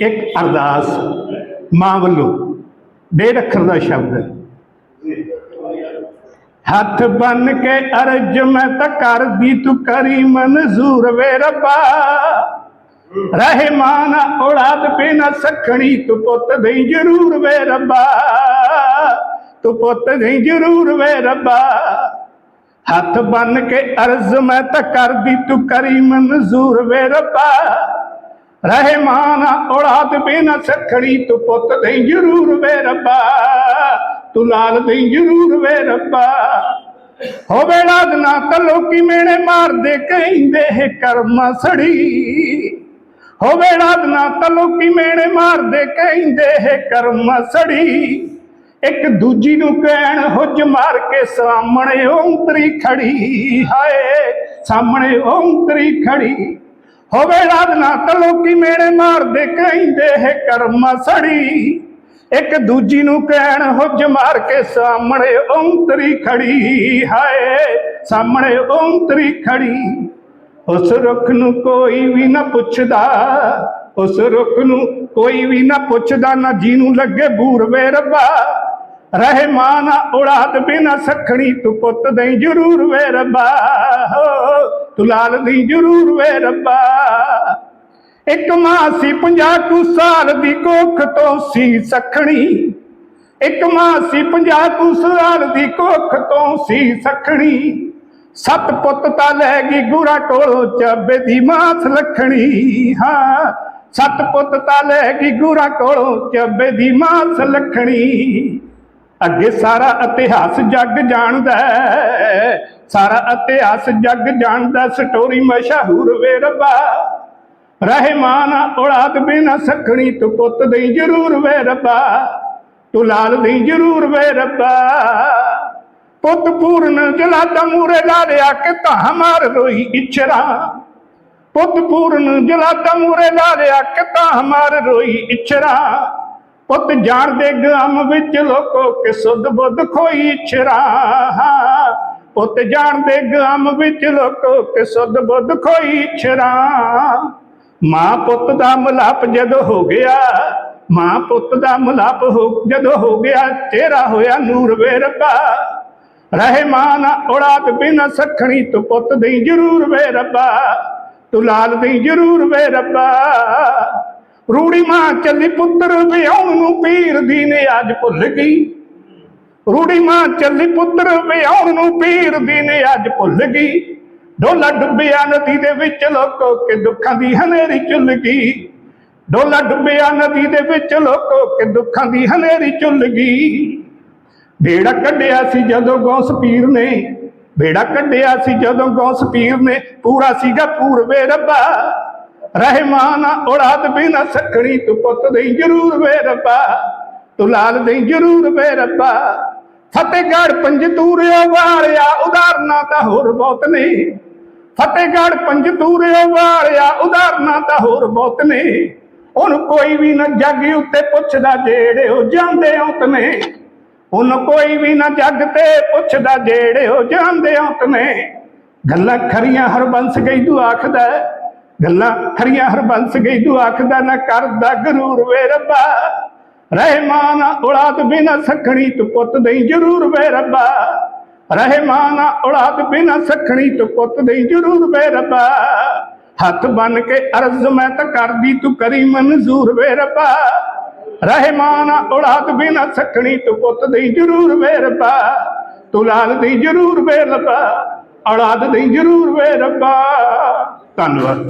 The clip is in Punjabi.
ਇੱਕ ਅਰਦਾਸ ਮਾਂ ਵੱਲੋਂ ਡੇਢ ਅੱਖਰ ਦਾ ਸ਼ਬਦ। ਹੈ ਹੱਥ ਬੰਨ ਕੇ ਅਰਜ ਮੈਂ ਤਾਂ ਕਰਦੀ, ਤੂੰ ਕਰੀ ਮਨਜ਼ੂਰ ਵੇ ਰੱਬਾ। ਰਹਿਮਾਨ ਔਲਾਦ ਬਿਨਾ ਸਖਣੀ, ਤੂੰ ਪੁੱਤ ਦੇਈ ਜ਼ਰੂਰ ਵੇ ਰੱਬਾ। ਤੂੰ ਪੁੱਤ ਦੇਈ ਜ਼ਰੂਰ ਵੇ ਰੱਬਾ। ਹੱਥ ਬੰਨ ਕੇ ਅਰਜ਼ ਮੈਂ ਤਾਂ ਕਰਦੀ, ਤੂੰ ਕਰੀ ਮਨਜ਼ੂਰ ਵੇ ਰੱਬਾ। ਰਹਿਮਾਨ ਔਲਾਦ ਬਿਨਾ ਸਖਣੀ, ਤੂੰ ਪੁੱਤ ਦੇਈ ਜ਼ਰੂਰ ਵੇ ਰੱਬਾ, ਤੂੰ ਲਾਲ ਦੇਈ ਜ਼ਰੂਰ ਵੇ ਰੱਬਾ। ਹੋਵੇ ਲਾਦ ਨਾ ਤਾਂ ਲੋਕੀ ਮੇਣੇ ਮਾਰਦੇ ਕਹਿੰਦੇ ਹੈ ਕਰਮ ਸੜੀ। ਹੋਵੇ ਲਾਦ ਨਾ ਤਾਂ ਲੋਕੀ ਮੇਣੇ ਮਾਰਦੇ ਕਹਿੰਦੇ ਹੈ ਕਰਮ ਸੜੀ। ਇੱਕ ਦੂਜੀ ਨੂੰ ਕਹਿਣ ਹੁੱਜ ਮਾਰ ਕੇ ਸਾਹਮਣੇ ਓਂਤਰੀ ਖੜੀ, ਹਾਏ, ਸਾਹਮਣੇ ਓਂਤਰੀ ਖੜੀ। ਹੋਵੇ ਲਾਦ ਨਾ ਤਾਂ ਲੋਕੀ ਮੇਣੇ ਮਾਰਦੇ ਕਹਿੰਦੇ ਹੈ ਕਰਮ ਸੜੀ। ਇੱਕ ਦੂਜੀ ਨੂੰ ਕਹਿਣ ਹੁੱਜ ਮਾਰ ਕੇ ਸਾਹਮਣੇ ਉਂਤਰੀ ਖੜੀ। ਹਾਏ ਸਾਹਮਣੇ ਉਂਤਰੀ ਖੜੀ। ਉਸ ਰੁੱਖ ਨੂੰ ਕੋਈ ਵੀ ਨਾ ਪੁੱਛਦਾ। ਉਸ ਰੁੱਖ ਨੂੰ ਕੋਈ ਵੀ ਨਾ ਪੁੱਛਦਾ ਨਾ ਜੀ ਨੂੰ ਲੱਗੇ ਬੂਰ ਵੇ ਰੱਬਾ ਰਹਿਮਾਨ ਔਲਾਦ ਬਿਨਾ ਸਖਣੀ ਤੂੰ ਪੁੱਤ ਦੇਈ ਜ਼ਰੂਰ ਵੇ ਰੱਬਾ। ਹੋ, ਤੂੰ ਲਾਲ ਦੀ ਜ਼ਰੂਰ ਵੇ ਰੱਬਾ। ਇੱਕ ਮਾਂ ਸੀ 50 ਕੁ ਸਾਲ ਦੀ ਕੋਖ ਤੋਂ ਸੀ ਸਖਣੀ। ਇੱਕ ਮਾਂ ਸੀ 50 ਕੁ ਸਾਲ ਦੀ ਕੋਖ ਤੋਂ ਸੀ ਸਖਣੀ। ਸੱਤ ਪੁੱਤ ਤਾਂ ਲੈ ਗਈ ਗੁਰਾ ਟੋਲੋ ਚੱਬੇ ਦੀ ਮਾਸ ਲਖਣੀ। ਹਾਂ, ਸੱਤ ਪੁੱਤ ਤਾਂ ਲੈ ਗਈ ਗੁਰਾ ਕੋਲੋਂ ਚੱਬੇ ਦੀ ਮਾਸ ਲਖਣੀ। ਅੱਗੇ ਸਾਰਾ ਇਤਿਹਾਸ ਜੱਗ ਜਾਣਦਾ ਸਾਰਾ ਇਤਿਹਾਸ ਜੱਗ ਜਾਣਦਾ ਸਟੋਰੀ ਮਸ਼ਹੂਰ ਵੇ ਰੱਬਾ ਰਹਿਮਾਨ ਔਲਾਦ ਬਿਨਾ ਸਖਣੀ ਤੂੰ ਪੁੱਤ ਦੇਈ ਜ਼ਰੂਰ ਵੇ ਰੱਬਾ, ਤੂੰ ਲਾਲ ਦੇਈ ਜ਼ਰੂਰ ਵੇ ਰੱਬਾ। ਪੁੱਤ ਪੂਰਨ ਜਲਾਦਾ ਮੂਰੇ ਲਾੜਿਆ ਕਿ ਤਾਂ ਮਾਰ ਰੋਈ ਇਚਰਾ ਪੁੱਤ ਪੂਰਨ ਜਲਾਦਾ ਮੂਰੇ ਲਾੜਿਆ ਕਿ ਤਾਂ ਮਾਰ ਰੋਈ ਇਚਰਾ ਪੁੱਤ ਜਾਣਦੇ ਗਮ ਵਿੱਚ ਲੋਕੋ ਕਿ ਸੁਧ ਬੁੱਧ ਖੋਈ ਇਚਰਾ ਪੁੱਤ ਜਾਣਦੇ ਗਮ ਵਿੱਚ ਲੋਕੋ ਕਿ ਸੁਧ ਬੁੱਧ ਖੋਈ ਇਚਰਾ ਮਾਂ ਪੁੱਤ ਦਾ ਮਲਾਪ ਜਦੋਂ ਹੋ ਗਿਆ, ਮਾਂ ਪੁੱਤ ਦਾ ਮਲਾਪ ਹੋ, ਜਦੋਂ ਹੋ ਗਿਆ, ਤੇਰਾ ਹੋਇਆ ਨੂਰ ਵੇ ਰਹਿਮਾਨ ਔਲਾਦ ਬਿਨ ਸਖਣੀ, ਤੂੰ ਪੁੱਤ ਦੇਈ ਜ਼ਰੂਰ ਵੇ ਰੱਬਾ, ਤੂੰ ਲਾਲ ਦੇਈ ਜ਼ਰੂਰ ਵੇ ਰੱਬਾ। ਰੂੜੀ ਮਾਂ ਚੱਲੀ ਪੁੱਤਰ ਵਿਆਹਣ ਨੂੰ ਪੀਰ ਦੀ ਨੇ ਅੱਜ ਭੁੱਲ ਗਈ। ਰੂੜੀ ਮਾਂ ਚੱਲੀ ਪੁੱਤਰ ਵਿਆਹਣ ਨੂੰ ਪੀਰ ਦੀ ਨੇ ਅੱਜ ਭੁੱਲ ਗਈ। ਡੋਲਾ ਡੁੱਬਿਆ ਨਦੀ ਦੇ ਵਿੱਚ ਲੋਕੋ ਕਿ ਦੁੱਖਾਂ ਦੀ ਹਨੇਰੀ ਚੁੱਲ ਗਈ। ਡੋਲਾ ਡੁੱਬਿਆ ਨਦੀ ਦੇ ਵਿੱਚ ਲੋਕੋ ਕਿ ਦੁੱਖਾਂ ਦੀ ਹਨੇਰੀ ਚੁੱਲ ਗਈ। ਬੇੜਾ ਕੱਢਿਆ ਸੀ ਜਦੋਂ ਗੌਸ ਪੀਰ ਨੇ, ਬੇੜਾ ਕੱਢਿਆ ਸੀ ਜਦੋਂ ਗੌਸ ਪੀਰ ਨੇ, ਪੂਰਾ ਸੀਗਾ ਪੂਰਵੇ ਰੱਬਾ। ਰਹਿਮਾਨ ਔਲਾਦ ਬਿਨਾ ਸਖਣੀ ਤੂੰ ਪੁੱਤ ਦੇਈ ਜ਼ਰੂਰ ਵੇ ਰੱਬਾ। ਤੂੰ ਲਾਲ ਦੇਈ ਜ਼ਰੂਰ ਵੇ ਰੱਬਾ। ਫਤਿਹਗੜ੍ਹ ਪੰਜਤੂਰਿਓ ਵਾਰਿਆ, ਉਦਾਹਰਨਾਂ ਤਾਂ ਹੋਰ ਬਹੁਤ ਨੇ। ਫਤਿਹਗੜ੍ਹ ਪੰਜਤੂਰਿਓ ਵਾਰਿਆ ਉਦਾਹਰਨਾਂ ਤਾਂ ਹੋਰ ਬਹੁਤ ਨੇ। ਉਹਨੂੰ ਕੋਈ ਵੀ ਨਾ ਜੱਗ ਉੱਤੇ ਪੁੱਛਦਾ ਜਿਹੜੇ ਉਹ ਜਾਂਦੇ ਔਤ ਨੇ। ਉਹਨੂੰ ਕੋਈ ਵੀ ਨਾ ਜੱਗ ਤੇ ਪੁੱਛਦਾ ਜਿਹੜੇ ਉਹ ਜਾਂਦੇ ਔਤ ਨੇ। ਗੱਲਾਂ ਖਰੀਆਂ ਹਰਬੰਸ ਗਈ ਤੂੰ ਆਖਦਾ ਗੱਲਾਂ ਖਰੀਆਂ ਹਰਬੰਸ ਗਈ ਤੂੰ ਆਖਦਾ ਨਾ ਕਰਦਾ ਗਰੂਰ ਵੇ ਰੱਬਾ। ਰਹਿਮਾਨ ਔਲਾਦ ਬਿਨਾ ਸਖਣੀ ਤੂੰ ਪੁੱਤ ਦੇਈ ਜ਼ਰੂਰ ਵੇ ਰੱਬਾ। ਰਹਿਮਾਨ ਔਲਾਦ ਬਿਨਾ ਸਖਣੀ ਤੂੰ ਪੁੱਤ ਦੇਈ ਜ਼ਰੂਰ ਵੇ ਰੱਬਾ। ਹੱਥ ਬੰਨ ਕੇ ਅਰਜ਼ ਮੈਂ ਤਾਂ ਕਰਦੀ, ਤੂੰ ਕਰੀ ਮਨਜ਼ੂਰ ਵੇ ਰੱਬਾ। ਰਹਿਮਾਨ ਔਲਾਦ ਬਿਨਾ ਸਖਣੀ ਤੂੰ ਪੁੱਤ ਦੇ ਜ਼ਰੂਰ ਵੇ ਰੱਬਾ। ਤੂੰ ਲਾਲ ਦੇ ਜ਼ਰੂਰ ਵੇ ਰੱਬਾ, ਔਲਾਦ ਦੇ ਜ਼ਰੂਰ ਵੇ ਰੱਬਾ। ਧੰਨਵਾਦ।